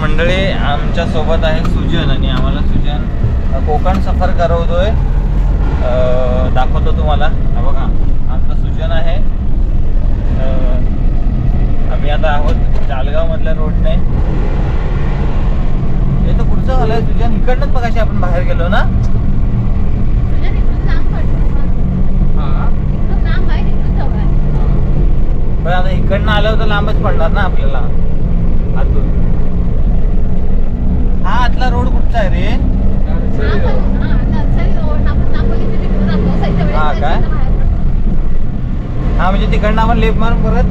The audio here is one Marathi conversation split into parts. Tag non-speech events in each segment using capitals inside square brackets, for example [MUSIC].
मंडळी आमच्यासोबत आहे सुजन आणि आम्हाला सुजन कोकण सफर करवतोय. दाखवतो तुम्हाला. हा बघा आमचा सुजन आहे. आम्ही आता आहोत जालगाव मधल्या रोडने. हे तर पुढचं झालंय सुजन. इकडनंच मगाशी आपण बाहेर गेलो ना? हा. पण आता इकडनं आलं तर लांबच पडणार ना आपल्याला? आतून हा आतला रोड कुठचा आहे रे हा पण हा नर्सरी रोड आपण दाखवली तिकडून आपण साईडच्या वेळेस हा काय? तिकडनं बाहेर पडतो. हा म्हणजे तिकडनं आपण लेप मारून परत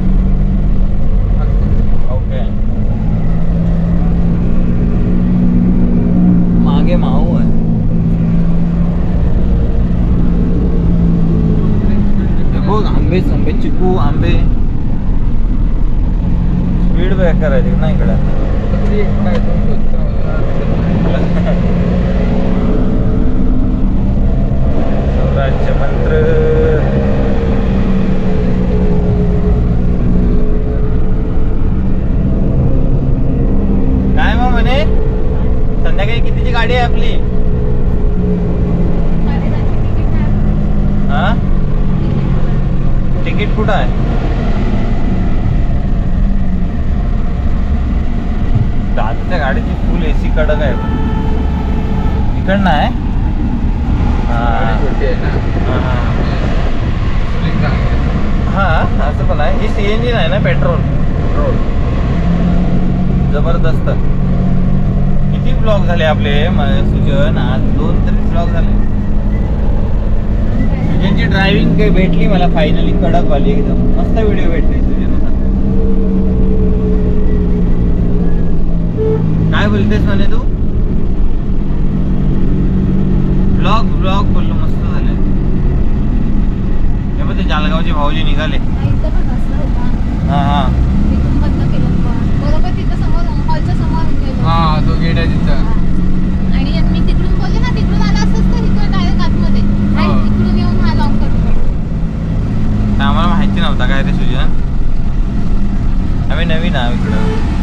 ओके. मागे माऊ आहे. बघ आंबे आंबे चिकू आंबे. स्पीड ब्रेकर आहे ना इकडे. [LAUGHS] स्वराज्य मंत्र काय मग म्हणे संध्याकाळी कितीची गाडी आहे आपली महाराजांची तिकीट आहे. हा तिकीट कुठं आहे? दादाच्या गाडीची फुल एसी कडक आहे इकडनं आहे. हा. हा, हा हा असं पण आहे. ही सीएनजी नाही ना पेट्रोल जबरदस्त. किती ब्लॉग झाले आपले सुजन? आज दोन तरी ब्लॉग झाले. ज्यांची ड्रायव्हिंग काही भेटली मला फायनली कडक वाली एकदम. मस्त व्हिडिओ भेटले सुजन काय बोलतेस म्हणे तू? ब्लॉग ब्लॉग बोललो मस्त झाले हे बघ ते जालगावचे भाऊजी निघाले हा, इथं पण रस्ता होता. हा हा तिथून बंद केलं पण. बरोबर तिथं समोर हॉलच्या समोर गेलो. हा तो गेट आहे तिथं हा. आणि मी तिकडून बोलले ना तिकडून आला असंच तर इकडे डायरेक्ट आतमध्ये आणि हा. तिकडून येऊन हा लॉंग करतो तर आम्हाला माहिती नव्हता काय रे सुजन आम्ही नवीन आहोत इकडं.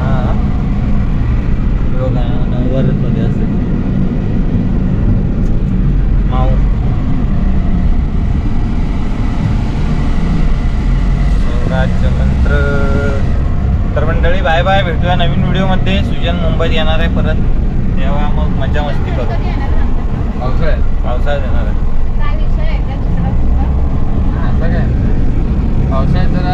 हा? असेल. माऊ. स्वराज्य मंत्र. तर मंडळी बाय बाय भेटूया नवीन व्हिडिओमध्ये सुजन मुंबईत येणार आहे परत. तेव्हा मग मजा मस्ती करतो पावसाळ्यात. पावसाळ्यात येणार आहे. काय काय? पावसाळ्यात जरा